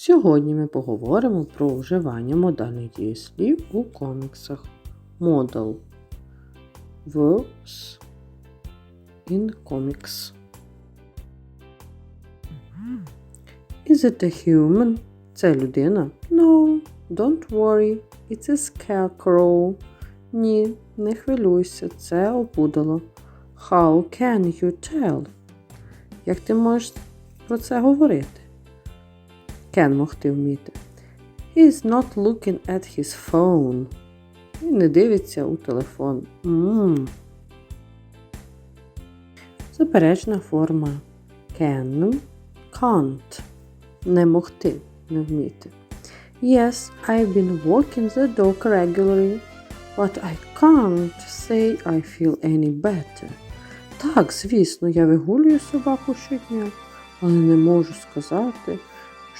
Сьогодні ми поговоримо про вживання модальних дієслів у коміксах. Model verbs in comics. Is it a human? Це людина? No, don't worry. It's a scarecrow. Ні, не хвилюйся, це опудало. How can you tell? Як ти можеш про це говорити? Кен могти вміти. He's not looking at his phone. Він не дивиться у телефон. Мм. Заперечна форма can, can't. Не могти, не вміти. Yes, I've been walking the dog regularly, but I can't say I feel any better. Так, звісно, я вигулюю собаку щодня, але не можу сказати,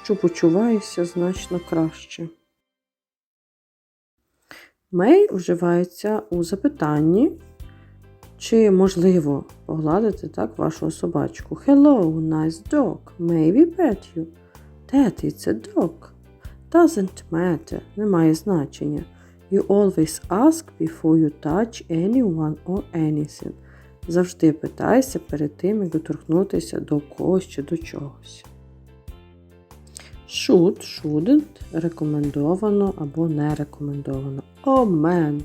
що почуваюся значно краще. May вживається у запитанні, чи можливо погладити так вашу собачку. Hello, nice dog. May we pet you? That it's a dog. Doesn't matter. Немає значення. You always ask before you touch anyone or anything. Завжди питайся перед тим, як доторкнутися до когось чи до чогось. Should, shouldn't рекомендовано або не рекомендовано. Oh man,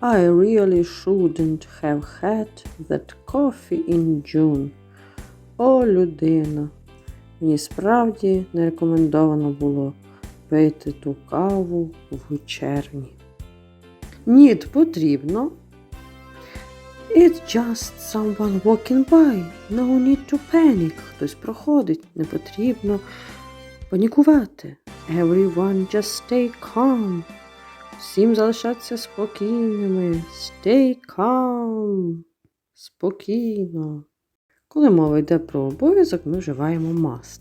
I really shouldn't have had that coffee in June. О, людина. Мені справді не рекомендовано було пити ту каву в червні. Need потрібно. It's just someone walking by. No need to panic. Хтось проходить, не потрібно панікувати. Everyone just stay calm. Всім залишатися спокійними. Stay calm. Спокійно. Коли мова йде про обов'язок, ми вживаємо must.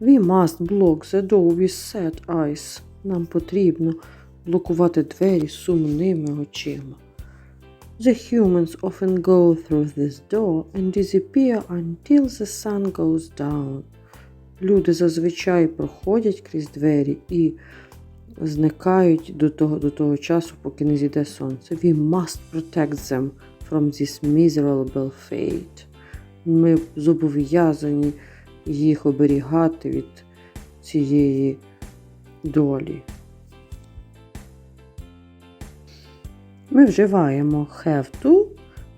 We must block the door with sad eyes. Нам потрібно блокувати двері сумними очима. The humans often go through this door and disappear until the sun goes down. Люди зазвичай проходять крізь двері і зникають до того, до того часу, поки не зійде сонце. We must protect them from this miserable fate. Ми зобов'язані їх оберігати від цієї долі. Ми вживаємо have to,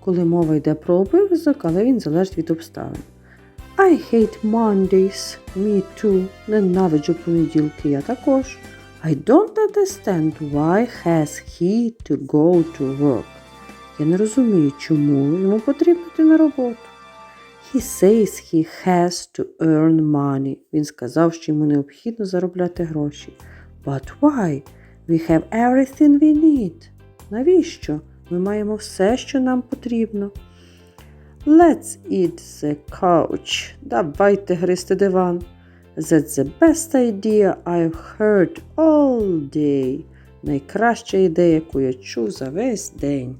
коли мова йде про обов'язок, але він залежить від обставин. I hate Mondays. Me too. Ненавиджу понеділки, я також. I don't understand why has he to go to work. Я не розумію, чому йому потрібно йти на роботу. He says he has to earn money. Він сказав, що йому необхідно заробляти гроші. But why? We have everything we need. Навіщо? Ми маємо все, що нам потрібно. Let's eat the couch. Давайте гристи диван. That's the best idea I've heard all day. Найкраща ідея, яку я чув за весь день.